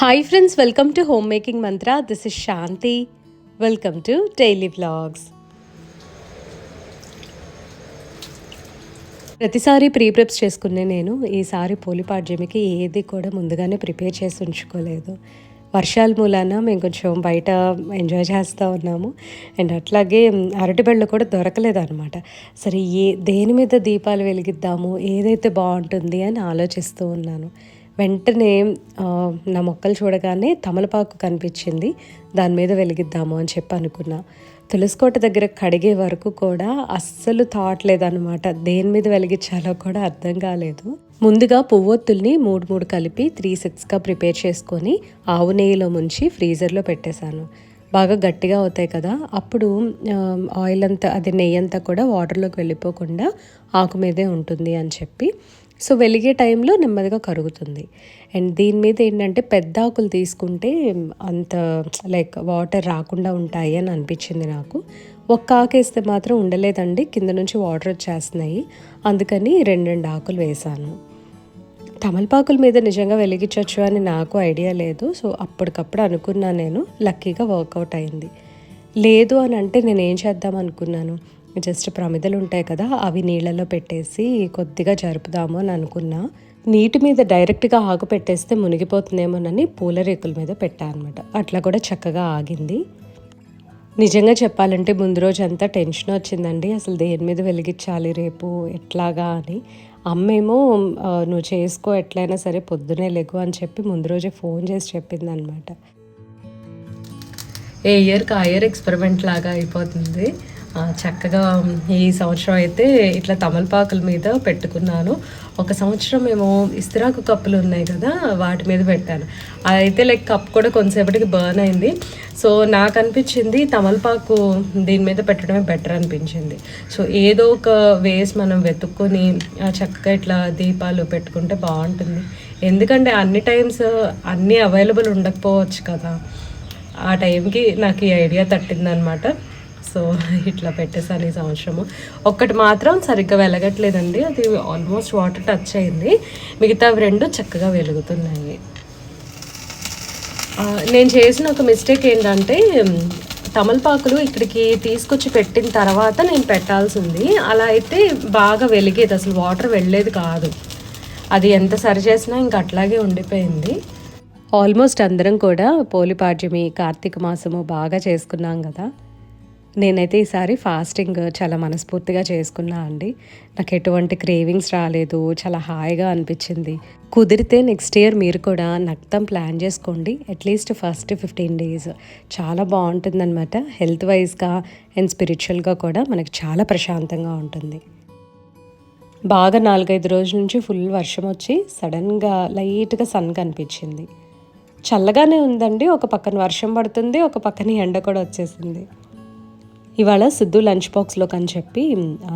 Hi friends welcome to home making mantra this is Shanti welcome to daily vlogs ప్రతిసారి pre preps చేసుకునే నేను ఈసారి పోలిపాడ్యమికి ఏది కూడా ముందుగానే ప్రిపేర్ చేసి ఉంచుకోలేదు. వర్షాల మూలాన మేము కొంచెం బయట ఎంజాయ్ చేస్తూ ఉన్నాము. అండ్ అట్లాగే అరటిబళ్ళు కూడా దొరకలేదు అనమాట సరే ఏ దేని మీద దీపాలు వెలిగిద్దాము ఏదైతే బాగుంటుంది అని ఆలోచిస్తూ ఉన్నాను. వెంటనే నా మొక్కలు చూడగానే తమలపాకు కనిపించింది. దాని మీద వెలిగిద్దాము అని చెప్పి అనుకున్నా. తులసికోట దగ్గర కడిగే వరకు కూడా అస్సలు థాట్ లేదనమాట దేని మీద వెలిగించాలో కూడా అర్థం కాలేదు. ముందుగా పువ్వొత్తుల్ని మూడు మూడు కలిపి త్రీ సిక్స్గా ప్రిపేర్ చేసుకొని ఆవు నెయ్యిలో ముంచి ఫ్రీజర్లో పెట్టేశాను. బాగా గట్టిగా అవుతాయి కదా. అప్పుడు ఆయిల్ అంతా అది నెయ్యి అంతా కూడా వాటర్లోకి వెళ్ళిపోకుండా ఆకు మీదే ఉంటుంది అని చెప్పి సో వెలిగే టైంలో నెమ్మదిగా కరుగుతుంది. అండ్ దీని మీద ఏంటంటే పెద్ద ఆకులు తీసుకుంటే అంత లైక్ వాటర్ రాకుండా ఉంటాయి అని అనిపించింది నాకు. ఒక్క ఆకేస్తే మాత్రం ఉండలేదండి కింద నుంచి వాటర్ వచ్చేస్తున్నాయి. అందుకని రెండు రెండు ఆకులు వేసాను తమలపాకుల మీద నిజంగా వెలిగించవచ్చు అని నాకు ఐడియా లేదు. సో అప్పటికప్పుడు అనుకున్నా నేను లక్కీగా వర్కౌట్ అయింది. లేదు అని అంటే నేను ఏం చేద్దాం అనుకున్నాను? జస్ట్ ప్రమిదలు ఉంటాయి కదా అవి నీళ్ళలో పెట్టేసి కొద్దిగా జరుపుదాము అని అనుకున్నా. నీటి మీద డైరెక్ట్గా ఆగు పెట్టేస్తే మునిగిపోతుందేమోనని పూల రేకుల మీద పెట్టా అనమాట అట్లా కూడా చక్కగా ఆగింది. నిజంగా చెప్పాలంటే ముందు రోజు అంతా టెన్షన్ వచ్చిందండి. అసలు దేని మీద వెలిగించాలి రేపు ఎట్లాగా అని. అమ్మేమో నువ్వు చేసుకో ఎట్లయినా సరే పొద్దునే లెగు అని చెప్పి ముందు రోజే ఫోన్ చేసి చెప్పింది అనమాట ఏ ఇయర్కి ఆ ఇయర్ ఎక్స్పెరిమెంట్ లాగా అయిపోతుంది. చక్కగా ఈ సంవత్సరం అయితే ఇట్లా తమలపాకుల మీద పెట్టుకున్నాను. ఒక సంవత్సరం మేము ఇస్తిరాకు కప్పులు ఉన్నాయి కదా వాటి మీద పెట్టాను. అయితే లైక్ కప్ కూడా కొంతసేపటికి బర్న్ అయింది. సో నాకు అనిపించింది తమలపాకు దీని మీద పెట్టడమే బెటర్ అనిపించింది. సో ఏదో ఒక వేస్ మనం వెతుక్కొని చక్కగా ఇట్లా దీపాలు పెట్టుకుంటే బాగుంటుంది. ఎందుకంటే అన్ని టైమ్స్ అన్నీ అవైలబుల్ ఉండకపోవచ్చు కదా. ఆ టైంకి నాకు ఈ ఐడియా తట్టిందనమాట. సో ఇట్లా పెట్టేసాను ఈ సంవత్సరము. ఒక్కటి మాత్రం సరిగ్గా వెలగట్లేదండి. అది ఆల్మోస్ట్ వాటర్ టచ్ అయింది. మిగతా రెండు చక్కగా వెలుగుతున్నాయి. నేను చేసిన ఒక మిస్టేక్ ఏంటంటే తమలపాకులు ఇక్కడికి తీసుకొచ్చి పెట్టిన తర్వాత నేను పెట్టాల్సింది. అలా అయితే బాగా వెలిగేది. అసలు వాటర్ వెళ్ళేది కాదు. అది ఎంత సరి చేసినా ఇంక అట్లాగే ఉండిపోయింది. ఆల్మోస్ట్ అందరం కూడా పోలిపాడ్యమి కార్తీక మాసము బాగా చేసుకున్నాం కదా. నేనైతే ఈసారి ఫాస్టింగ్ చాలా మనస్ఫూర్తిగా చేసుకున్నా అండి. నాకు ఎటువంటి క్రేవింగ్స్ రాలేదు చాలా హాయిగా అనిపించింది. కుదిరితే నెక్స్ట్ ఇయర్ మీరు కూడా నక్తం ప్లాన్ చేసుకోండి. At least first fifteen days చాలా బాగుంటుందన్నమాట. హెల్త్ వైజ్గా అండ్ స్పిరిచువల్గా కూడా మనకి చాలా ప్రశాంతంగా ఉంటుంది. బాగా నాలుగైదు రోజుల నుంచి ఫుల్ వర్షం వచ్చి సడన్గా లైట్గా సన్ కనిపించింది. చల్లగానే ఉందండి. ఒక పక్కన వర్షం పడుతుంది ఒక పక్కన ఎండ కూడా వచ్చేసింది. ఇవాళ సిద్ధు లంచ్ బాక్స్లోకి అని చెప్పి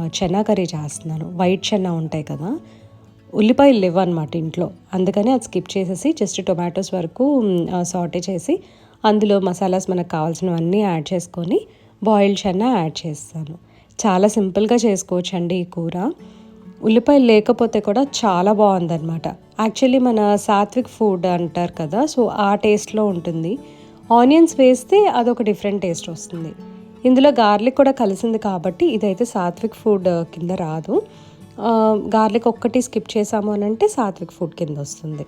చెన్నా కర్రీ చేస్తున్నాను. వైట్ చెన్నా ఉంటాయి కదా. ఉల్లిపాయలు లేవు అనమాట ఇంట్లో. అందుకని అది స్కిప్ చేసేసి జస్ట్ టొమాటోస్ వరకు సాటే చేసి అందులో మసాలాస్ మనకు కావాల్సినవన్నీ యాడ్ చేసుకొని బాయిల్డ్ చెన్నా యాడ్ చేస్తాను. చాలా సింపుల్గా చేసుకోవచ్చు అండి ఈ కూర. ఉల్లిపాయలు లేకపోతే కూడా చాలా బాగుందన్నమాట. యాక్చువల్లీ మన సాత్విక్ ఫుడ్ అంటారు కదా సో ఆ టేస్ట్లో ఉంటుంది. ఆనియన్స్ వేస్తే అదొక డిఫరెంట్ టేస్ట్ వస్తుంది. ఇందులో గార్లిక్ కూడా కలిసింది కాబట్టి ఇదైతే సాత్విక్ ఫుడ్ uh, కింద రాదు. Uh, గార్లిక్ ఒక్కటి స్కిప్ చేసాము అని అంటే సాత్విక్ ఫుడ్ కింద వస్తుంది.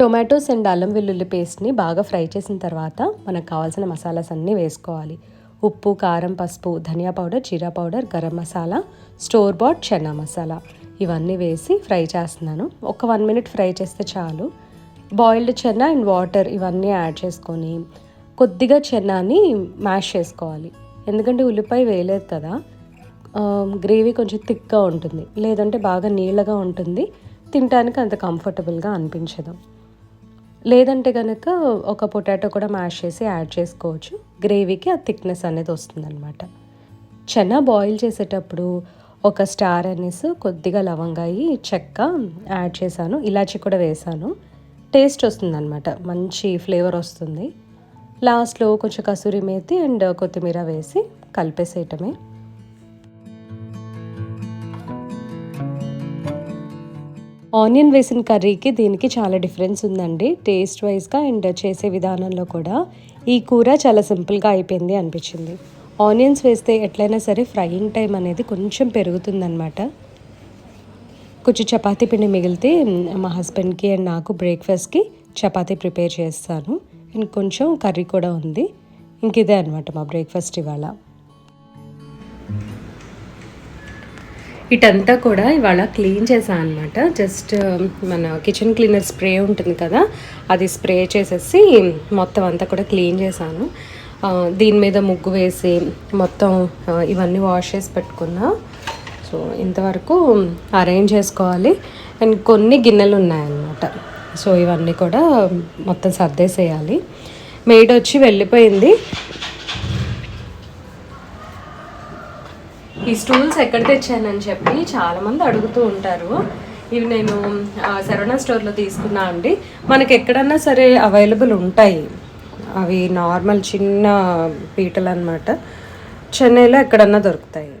టొమాటోస్ అండ్ అల్లం వెల్లుల్లి పేస్ట్ని బాగా ఫ్రై చేసిన తర్వాత మనకు కావాల్సిన మసాలాస్ అన్నీ వేసుకోవాలి. ఉప్పు కారం పసుపు ధనియా పౌడర్ జీరా powder garam masala store bought chana masala. ఇవన్నీ వేసి ఫ్రై చేస్తున్నాను. ఒక వన్ మినిట్ ఫ్రై చేస్తే చాలు. బాయిల్డ్ చెన్నా అండ్ వాటర్ ఇవన్నీ యాడ్ చేసుకొని కొద్దిగా చెన్నాని మ్యాష్ చేసుకోవాలి. ఎందుకంటే ఉల్లిపాయ వేయలేదు కదా. గ్రేవీ కొంచెం థిక్గా ఉంటుంది. లేదంటే బాగా నీళ్ళగా ఉంటుంది. తినడానికి అంత కంఫర్టబుల్గా అనిపించదు. లేదంటే కనుక ఒక పొటాటో కూడా మ్యాష్ చేసి యాడ్ చేసుకోవచ్చు. గ్రేవీకి ఆ థిక్నెస్ అనేది వస్తుందన్నమాట. చెన్న బాయిల్ చేసేటప్పుడు ఒక స్టార్ అనేసి కొద్దిగా లవంగాయి చెక్క యాడ్ చేశాను. ఇలాచి కూడా వేసాను టేస్ట్ వస్తుందన్నమాట. మంచి ఫ్లేవర్ వస్తుంది. లాస్ట్లో కొంచెం కసూరి మేతి అండ్ కొత్తిమీర వేసి కలిపేసేయటమే. ఆనియన్ వేసిన కర్రీకి దీనికి చాలా డిఫరెన్స్ ఉందండి. టేస్ట్ వైజ్గా అండ్ చేసే విధానంలో కూడా ఈ కూర చాలా సింపుల్గా అయిపోయింది అనిపించింది. ఆనియన్స్ వేస్తే ఎట్లయినా సరే ఫ్రైయింగ్ టైం అనేది కొంచెం పెరుగుతుందన్నమాట. కొంచెం చపాతీ పిండి మిగిలితే మా హస్బెండ్కి అండ్ నాకు బ్రేక్ఫాస్ట్కి చపాతీ ప్రిపేర్ చేస్తాను. అండ్ కొంచెం కర్రీ కూడా ఉంది. ఇంక ఇదే అనమాట మా బ్రేక్ఫాస్ట్ ఇవాళ. ఇటంతా కూడా ఇవాళ క్లీన్ చేశాను అనమాట జస్ట్ మన కిచెన్ క్లీనర్ స్ప్రే ఉంటుంది కదా అది స్ప్రే చేసేసి మొత్తం అంతా కూడా క్లీన్ చేశాను. దీని మీద ముగ్గు వేసి మొత్తం ఇవన్నీ వాష్ చేసి పెట్టుకున్నా. సో ఇంతవరకు అరేంజ్ చేసుకోవాలి. అండ్ కొన్ని గిన్నెలు ఉన్నాయన్నమాట. సో ఇవన్నీ కూడా మొత్తం సర్దేసేయాలి. మెయిడ్ వచ్చి వెళ్ళిపోయింది. ఈ స్టూల్స్ ఎక్కడ తెచ్చానని చెప్పి చాలామంది అడుగుతూ ఉంటారు. ఇవి నేను ఆ, శరవణ స్టోర్లో తీసుకున్నా అండి. మనకి ఎక్కడన్నా సరే అవైలబుల్ ఉంటాయి. అవి నార్మల్ చిన్న పీటలు అనమాట చెన్నైలో ఎక్కడన్నా దొరుకుతాయి.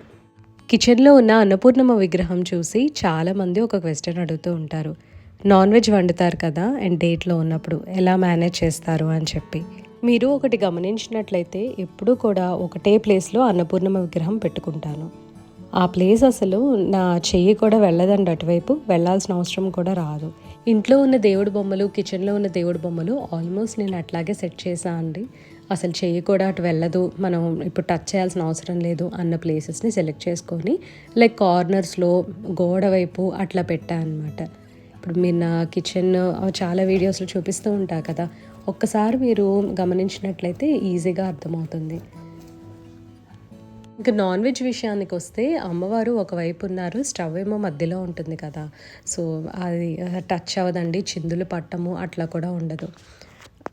కిచెన్లో ఉన్న అన్నపూర్ణమ్మ విగ్రహం చూసి చాలామంది ఒక క్వశ్చన్ అడుగుతూ ఉంటారు. నాన్ వెజ్ వండుతారు కదా అండ్ డేట్లో ఉన్నప్పుడు ఎలా మేనేజ్ చేస్తారు అని చెప్పి. మీరు ఒకటి గమనించినట్లయితే ఎప్పుడూ కూడా ఒకటే ప్లేస్లో అన్నపూర్ణమ్మ విగ్రహం పెట్టుకుంటాను. ఆ ప్లేస్ అసలు నా చెయ్యి కూడా వెళ్ళదండి అటువైపు వెళ్ళాల్సిన అవసరం కూడా రాదు. ఇంట్లో ఉన్న దేవుడి బొమ్మలు కిచెన్లో ఉన్న దేవుడి బొమ్మలు ఆల్మోస్ట్ నేను అట్లాగే సెట్ చేశాను అండి అసలు చెయ్యి కూడా అటు వెళ్ళదు. మనం ఇప్పుడు టచ్ చేయాల్సిన అవసరం లేదు అన్న ప్లేసెస్ని సెలెక్ట్ చేసుకొని లైక్ కార్నర్స్లో గోడ వైపు అట్లా పెట్టా అనమాట ఇప్పుడు మీరు నా కిచెన్ చాలా వీడియోస్లో చూపిస్తూ ఉంటా కదా. ఒక్కసారి మీరు గమనించినట్లయితే ఈజీగా అర్థమవుతుంది. ఇంకా నాన్ వెజ్ విషయానికి వస్తే అమ్మవారు ఒకవైపు ఉన్నారు స్టవ్ ఏమో మధ్యలో ఉంటుంది కదా. సో అది టచ్ అవ్వదండి. చిందులు పట్టము అట్లా కూడా ఉండదు.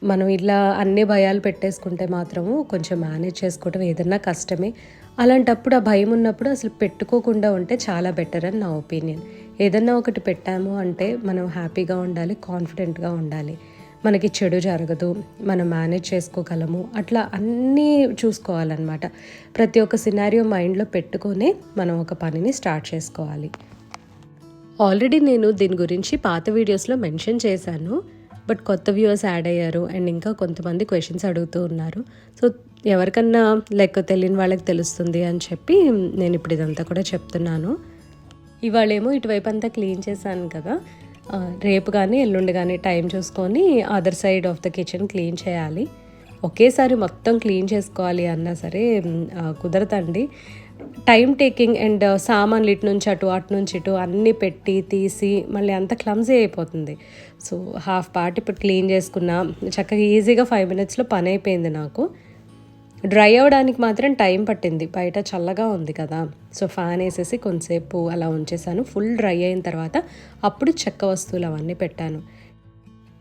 మనం ఇలా అన్ని భయాలు పెట్టేసుకుంటే మాత్రము కొంచెం మేనేజ్ చేసుకోవడం ఏదన్నా కష్టమే. అలాంటప్పుడు ఆ భయం ఉన్నప్పుడు అసలు పెట్టుకోకుండా ఉంటే చాలా బెటర్ అని నా ఒపీనియన్ ఏదన్నా ఒకటి పెట్టాము అంటే మనం హ్యాపీగా ఉండాలి కాన్ఫిడెంట్గా ఉండాలి. మనకి చెడు జరగదు మనం మేనేజ్ చేసుకోగలము. అట్లా అన్నీ చూసుకోవాలన్నమాట. ప్రతి ఒక్క సినారియో మైండ్లో పెట్టుకొనే మనం ఒక పనిని స్టార్ట్ చేసుకోవాలి. ఆల్రెడీ నేను దీని గురించి పాత వీడియోస్లో మెన్షన్ చేశాను. బట్ కొత్త వ్యూవర్స్ యాడ్ అయ్యారు అండ్ ఇంకా కొంతమంది క్వశ్చన్స్ అడుగుతూ ఉన్నారు. సో ఎవరికన్నా లైక్ తెలియని వాళ్ళకి తెలుస్తుంది అని చెప్పి నేను ఇప్పుడు ఇదంతా కూడా చెప్తున్నాను. ఇవాళేమో ఇటువైపు అంతా క్లీన్ చేశాను కదా. రేపు కానీ ఎల్లుండి కానీ టైం చూసుకొని other side of the kitchen clean చేయాలి. ఒకేసారి మొత్తం క్లీన్ చేసుకోవాలి అన్నా సరే కుదరదండి. టైం టేకింగ్ అండ్ సామాన్లు ఇటు నుంచి అటు అటు నుంచి ఇటు అన్నీ పెట్టి తీసి మళ్ళీ అంత క్లమ్జీ అయిపోతుంది. సో హాఫ్ పార్ట్ ఇప్పుడు క్లీన్ చేసుకున్నా చక్కగా ఈజీగా ఫైవ్ మినిట్స్లో పని అయిపోయింది నాకు. డ్రై అవ్వడానికి మాత్రం టైం పట్టింది. బయట చల్లగా ఉంది కదా. సో ఫ్యాన్ వేసేసి కొంతసేపు అలా ఉంచేసాను. ఫుల్ డ్రై అయిన తర్వాత అప్పుడు చెక్క వస్తువులు అవన్నీ పెట్టాను.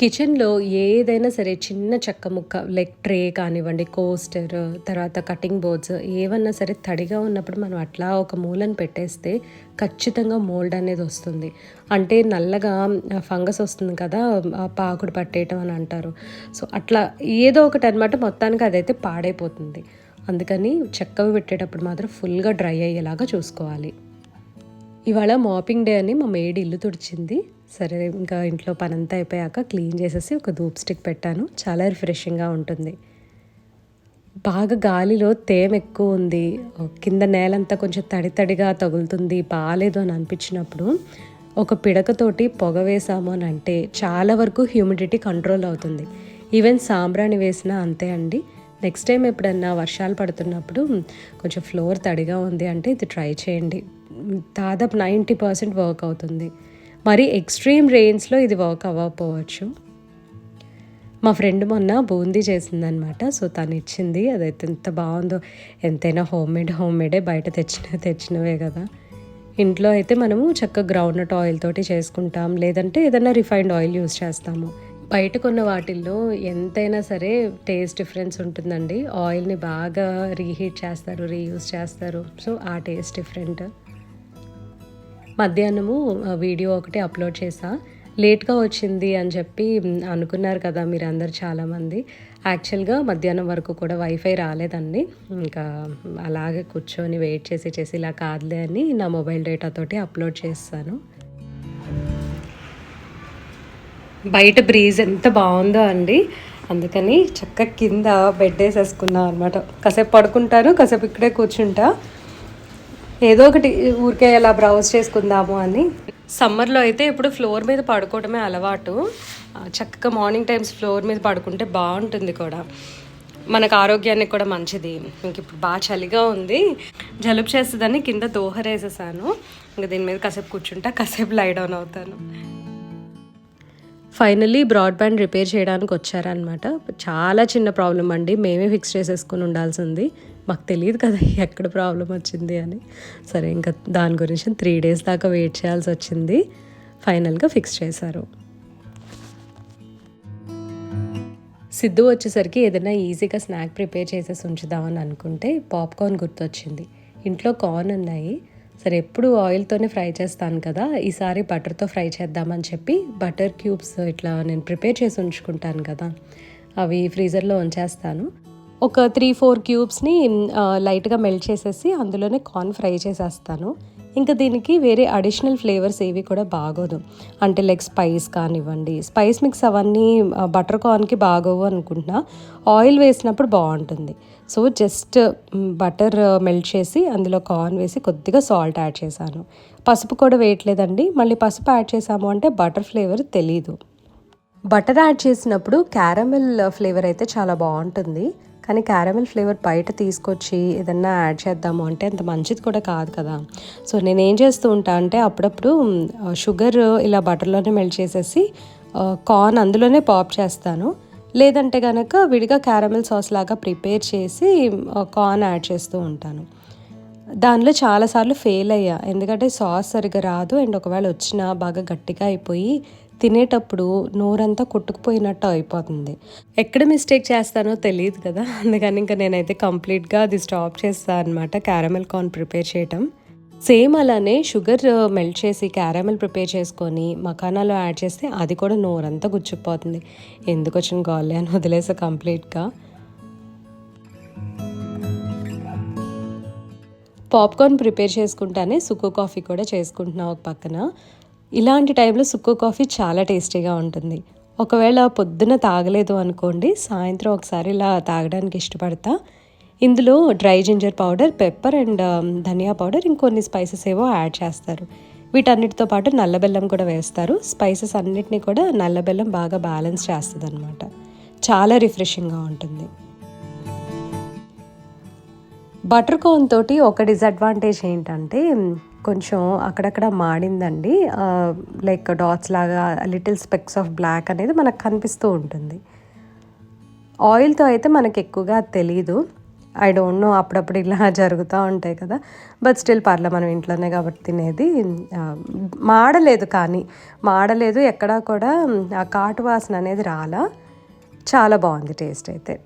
కిచెన్లో ఏదైనా సరే చిన్న చెక్క ముక్క లైక్ ట్రే కానివ్వండి కోస్టర్ తర్వాత కటింగ్ బోర్డ్స్ ఏవన్నా సరే తడిగా ఉన్నప్పుడు మనం అట్లా ఒక మూలను పెట్టేస్తే ఖచ్చితంగా మోల్డ్ అనేది వస్తుంది. అంటే నల్లగా ఫంగస్ వస్తుంది కదా ఆ పాకుడు పట్టేయటం అని అంటారు. సో అట్లా ఏదో ఒకటి అనమాట మొత్తానికి అదైతే పాడైపోతుంది. అందుకని చెక్కవి పెట్టేటప్పుడు మాత్రం ఫుల్గా డ్రై అయ్యేలాగా చూసుకోవాలి. ఇవాళ మాపింగ్ డే అని మా మేడి ఇల్లు తుడిచింది. సరే ఇంకా ఇంట్లో పనంతా అయిపోయాక క్లీన్ చేసేసి ఒక ధూప్ స్టిక్ పెట్టాను. చాలా రిఫ్రెషింగ్గా ఉంటుంది. బాగా గాలిలో తేమ ఎక్కువ ఉంది. కింద నేలంతా కొంచెం తడి తడిగా తగులుతుంది బాగాలేదు అని అనిపించినప్పుడు ఒక పిడకతోటి పొగ వేసాము అని అంటే చాలా వరకు హ్యూమిడిటీ కంట్రోల్ అవుతుంది. ఈవెన్ సాంబ్రాణి వేసినా అంతే అండి. నెక్స్ట్ టైం ఎప్పుడన్నా వర్షాలు పడుతున్నప్పుడు కొంచెం ఫ్లోర్ తడిగా ఉంది అంటే ఇది ట్రై చేయండి. దాదాపు నైంటీ పర్సెంట్ వర్క్ అవుతుంది. మరి ఎక్స్ట్రీమ్ రెయిన్స్లో ఇది వర్క్ అవ్వకపోవచ్చు. మా ఫ్రెండ్ మొన్న బూందీ చేసిందనమాట సో తను ఇచ్చింది. అదైతే ఎంత బాగుందో. ఎంతైనా హోమ్ మేడ్ హోమ్ మేడే బయట తెచ్చిన తెచ్చినవే కదా. ఇంట్లో అయితే మనము చక్కగా గ్రౌండ్నట్ ఆయిల్ తోటి చేసుకుంటాం. లేదంటే ఏదైనా రిఫైన్డ్ ఆయిల్ యూస్ చేస్తాము. బయట కొన్న వాటిల్లో ఎంతైనా సరే టేస్ట్ డిఫరెన్స్ ఉంటుందండి. ఆయిల్ని బాగా రీహీట్ చేస్తారు రీయూస్ చేస్తారు. సో ఆ టేస్ట్ డిఫరెంట్ మధ్యాహ్నము వీడియో ఒకటి అప్లోడ్ చేసా లేట్గా వచ్చింది అని చెప్పి అనుకున్నారు కదా మీరు అందరు చాలామంది. యాక్చువల్గా మధ్యాహ్నం వరకు కూడా వైఫై రాలేదండి. ఇంకా అలాగే కూర్చొని వెయిట్ చేసి చేసి ఇలా కాదులే అని నా మొబైల్ డేటా తోటి అప్లోడ్ చేస్తాను బయట బ్రీజ్ ఎంత బాగుందో అండి. అందుకని చక్క కింద బెడ్ వేసేసుకున్నాను అనమాట కాసేపు పడుకుంటాను కాసేపు ఇక్కడే కూర్చుంటా. ఏదో ఒకటి ఊరికే అలా బ్రౌజ్ చేసుకుందాము అని. సమ్మర్లో అయితే ఇప్పుడు ఫ్లోర్ మీద పడుకోవడమే అలవాటు. చక్కగా మార్నింగ్ టైమ్స్ ఫ్లోర్ మీద పడుకుంటే బాగుంటుంది కూడా. మనకు ఆరోగ్యానికి కూడా మంచిది. ఇంక ఇప్పుడు బాగా చలిగా ఉంది. జలుబు చేస్తుందని కింద దోహరేసేసాను ఇంకా దీని మీద కాసేపు కూర్చుంటా కాసేపు లై డౌన్ అవుతాను. ఫైనల్లీ బ్రాడ్బ్యాండ్ రిపేర్ చేయడానికి వచ్చారనమాట చాలా చిన్న ప్రాబ్లం అండి. మేమే ఫిక్స్ చేసేసుకుని ఉండాల్సింది. మాకు తెలియదు కదా ఎక్కడ ప్రాబ్లం వచ్చింది అని. సరే ఇంకా దాని గురించి త్రీ డేస్ దాకా వెయిట్ చేయాల్సి వచ్చింది. ఫైనల్గా ఫిక్స్ చేశారు. సిద్ధు వచ్చేసరికి ఏదైనా ఈజీగా స్నాక్ ప్రిపేర్ చేసేసి ఉంచుదామని అనుకుంటే పాప్కార్న్ గుర్తొచ్చింది. ఇంట్లో కార్న్ ఉన్నాయి. సరే ఎప్పుడు ఆయిల్తోనే ఫ్రై చేస్తాను కదా. ఈసారి బటర్తో ఫ్రై చేద్దామని చెప్పి బటర్ క్యూబ్స్ ఇట్లా నేను ప్రిపేర్ చేసి ఉంచుకుంటాను కదా. అవి ఫ్రీజర్లో ఉంచేస్తాను. ఒక త్రీ ఫోర్ క్యూబ్స్ని లైట్గా మెల్ట్ చేసేసి అందులోనే కార్న్ ఫ్రై చేసేస్తాను. ఇంకా దీనికి వేరే అడిషనల్ ఫ్లేవర్స్ ఏవి కూడా బాగోదు. అంటే లైక్ స్పైస్ కానివ్వండి. స్పైస్ మిక్స్ అవన్నీ బటర్ కార్న్కి బాగోవు అనుకుంటున్నా. ఆయిల్ వేసినప్పుడు బాగుంటుంది. సో జస్ట్ బటర్ మెల్ట్ చేసి అందులో కార్న్ వేసి కొద్దిగా సాల్ట్ యాడ్ చేశాను. పసుపు కూడా వేయట్లేదండి. మళ్ళీ పసుపు యాడ్ చేసాము అంటే బటర్ ఫ్లేవర్ తెలీదు. బటర్ యాడ్ చేసినప్పుడు క్యారమెల్ ఫ్లేవర్ అయితే చాలా బాగుంటుంది. కానీ క్యారమెల్ ఫ్లేవర్ బయట తీసుకొచ్చి ఏదన్నా యాడ్ చేద్దాము అంటే అంత మంచిది కూడా కాదు కదా. సో నేను ఏం చేస్తూ ఉంటా అంటే అప్పుడప్పుడు షుగర్ ఇలా బటర్లోనే మెల్ట్ చేసేసి కార్న్ అందులోనే పాప్ చేస్తాను. లేదంటే కనుక విడిగా క్యారమెల్ సాస్ లాగా ప్రిపేర్ చేసి కార్న్ యాడ్ చేస్తూ ఉంటాను. దానిలో చాలాసార్లు ఫెయిల్ అయ్యా. ఎందుకంటే సాస్ సరిగ్గా రాదు. అండ్ ఒకవేళ వచ్చినా బాగా గట్టిగా అయిపోయి తినేటప్పుడు నోరంతా కొట్టుకుపోయినట్టు అయిపోతుంది. ఎక్కడ మిస్టేక్ చేస్తానో తెలియదు కదా. అందుకని ఇంకా నేనైతే కంప్లీట్గా అది స్టాప్ చేస్తాను అనమాట క్యారమెల్ కార్న్ ప్రిపేర్ చేయటం. సేమ్ అలానే షుగర్ మెల్ట్ uh, చేసి క్యారమెల్ ప్రిపేర్ చేసుకొని మకానాలో యాడ్ చేస్తే అది కూడా నోరంతా గుచ్చుకుపోతుంది. ఎందుకు వచ్చిన గోల్లే అని వదిలేసా కంప్లీట్గా పాప్కార్న్ ప్రిపేర్ చేసుకుంటానే సుకు కాఫీ కూడా చేసుకుంటున్నా ఒక పక్కన. ఇలాంటి టైంలో సుక్కు కాఫీ చాలా టేస్టీగా ఉంటుంది. ఒకవేళ పొద్దున తాగలేదు అనుకోండి సాయంత్రం ఒకసారి ఇలా తాగడానికి ఇష్టపడతా. ఇందులో dry ginger powder pepper and um, dhaniya powder ఇంకొన్ని స్పైసెస్ ఏవో యాడ్ చేస్తారు. వీటన్నిటితో పాటు నల్లబెల్లం కూడా వేస్తారు. స్పైసెస్ అన్నిటినీ కూడా నల్లబెల్లం బాగా బ్యాలెన్స్ చేస్తుంది అనమాట చాలా రిఫ్రెషింగ్గా ఉంటుంది. బటర్ కోన్ తోటి ఒక డిసడ్వాంటేజ్ ఏంటంటే కొంచెం అక్కడక్కడ మాడిందండి. లైక్ డాట్స్ లాగా లిటిల్ స్పెక్స్ ఆఫ్ బ్లాక్ అనేది మనకు కనిపిస్తూ ఉంటుంది. ఆయిల్తో అయితే మనకు ఎక్కువగా తెలియదు ఐ డోంట్ నో అప్పుడప్పుడు ఇలా జరుగుతూ ఉంటాయి కదా. బట్ స్టిల్ పర్లే మనం ఇంట్లోనే కాబట్టి తినేది. మాడలేదు కానీ మాడలేదు ఎక్కడా కూడా ఆ కాటు వాసన అనేది రాలా. చాలా బాగుంది టేస్ట్ అయితే.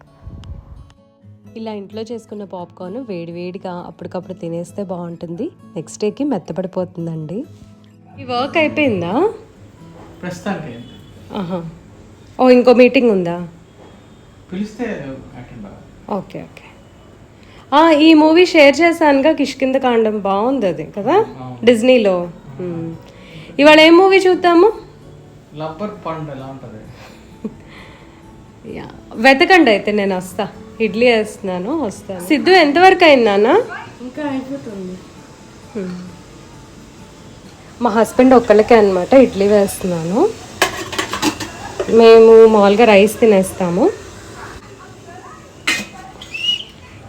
ఇలా ఇంట్లో చేసుకున్న పాప్కార్న్ వేడివేడిగా అప్పటికప్పుడు తినేస్తే బాగుంటుంది. నెక్స్ట్ డేకి మెత్తపడిపోతుందండి ఈ వర్క్ అయిపోయిందా? ఓ ఇంకో మీటింగ్ ఉందా? పిలిస్తే ఓకే ఓకే. ఈ మూవీ షేర్ చేశానుగా కిష్కింద కాండం. బాగుంది అది కదా? డిజ్నీలో. ఇవాళ ఏం మూవీ చూద్దాము? వెతకండి అయితే నేను వస్తా. ఇడ్లీ వేస్తున్నాను వస్తాను. సిద్ధు ఎంతవరకు అయిందానా ఇంకా అయిపోతుంది. మా హస్బెండ్ ఒక్కళ్ళకే అనమాట ఇడ్లీ వేస్తున్నాను. మేము మామూలుగా రైస్ తినేస్తాము.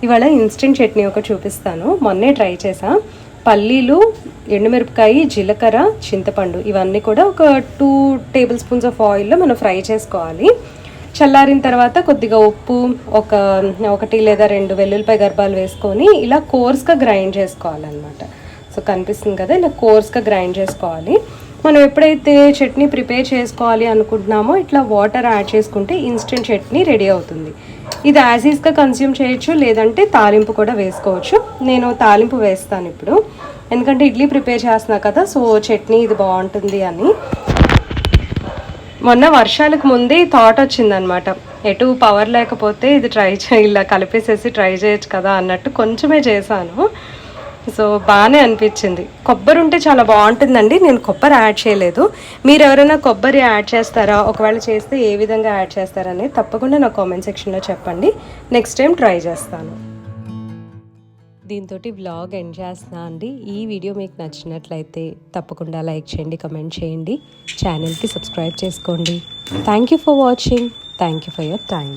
ఇవాళ ఇన్స్టెంట్ చట్నీ ఒకటి చూపిస్తాను. మొన్నే ట్రై చేసా. పల్లీలు ఎండుమిరపకాయ జీలకర్ర చింతపండు ఇవన్నీ కూడా ఒక టూ టేబుల్ స్పూన్స్ ఆఫ్ ఆయిల్లో మనం ఫ్రై చేసుకోవాలి. చల్లారిన తర్వాత కొద్దిగా ఉప్పు ఒక ఒకటి లేదా రెండు వెల్లుల్లిపాయ గర్భాలు వేసుకొని ఇలా కోర్స్గా గ్రైండ్ చేసుకోవాలన్నమాట. సో కనిపిస్తుంది కదా ఇలా కోర్స్గా గ్రైండ్ చేసుకోవాలి. మనం ఎప్పుడైతే చట్నీ ప్రిపేర్ చేసుకోవాలి అనుకుంటున్నామో ఇట్లా వాటర్ యాడ్ చేసుకుంటే ఇన్స్టెంట్ చట్నీ రెడీ అవుతుంది. ఇది యాజ్ ఈస్గా కన్స్యూమ్ చేయొచ్చు లేదంటే తాలింపు కూడా వేసుకోవచ్చు. నేను తాలింపు వేస్తాను ఇప్పుడు. ఎందుకంటే ఇడ్లీ ప్రిపేర్ చేస్తున్నా కదా సో చట్నీ ఇది బాగుంటుంది అని. మొన్న వర్షాలకు ముందే థాట్ వచ్చిందనమాట ఎటు పవర్ లేకపోతే ఇది ట్రై చే ఇలా కలిపేసేసి ట్రై చేయొచ్చు కదా అన్నట్టు కొంచెమే చేశాను. సో బాగానే అనిపించింది. కొబ్బరి ఉంటే చాలా బాగుంటుందండి. నేను కొబ్బరి యాడ్ చేయలేదు. మీరు ఎవరైనా కొబ్బరి యాడ్ చేస్తారా? ఒకవేళ చేస్తే ఏ విధంగా యాడ్ చేస్తారనేది తప్పకుండా నా కామెంట్ సెక్షన్లో చెప్పండి. నెక్స్ట్ టైం ట్రై చేస్తాను. దీంతో వ్లాగ్ ఎండ్ చేస్తున్నా అండి. ఈ వీడియో మీకు నచ్చినట్లయితే తప్పకుండా లైక్ చేయండి కమెంట్ చేయండి. ఛానల్కి సబ్స్క్రైబ్ చేసుకోండి. Thank you for watching thank you for your time